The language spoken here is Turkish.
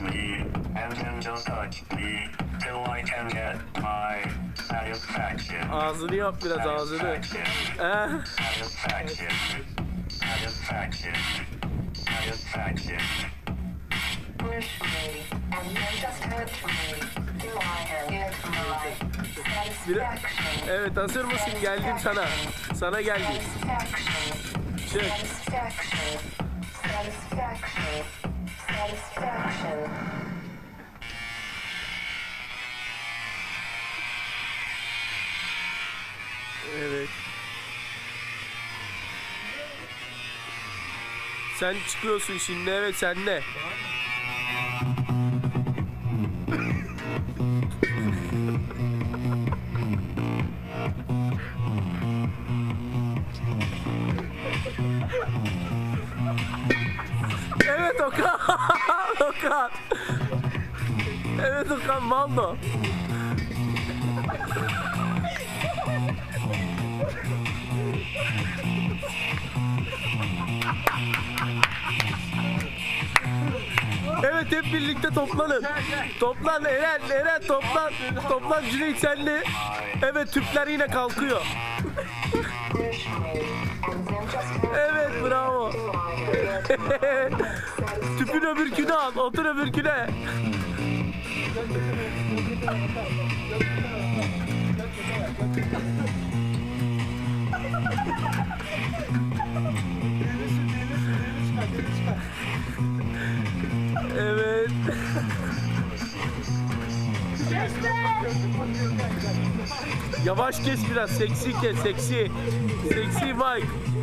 me and then just touch me till I can get my satisfaction. Ağzını yap biraz ağzını. Satisfaction. Satisfaction. Satisfaction. Satisfaction. Push me and then just hurt me till I can get my bir- satisfaction. evet hazır mısın? Geldim sana. Sana geldim. Satisfaction. Satisfaction. Satisfaction. Evet. Sen çıkıyorsun şimdi evet sen ne? Evet Okan. Okan. Evet Okan Maldo. Evet hep birlikte toplanın. Toplan Eren, Eren toplan. Toplan Cüneyt senle. Evet tüpler yine kalkıyor. Evet bravo. Tüpün öbürkünü al. Otur öbürküne. Evet. Yavaş kes biraz. Seksi kes. Seksi. Seksi Mike.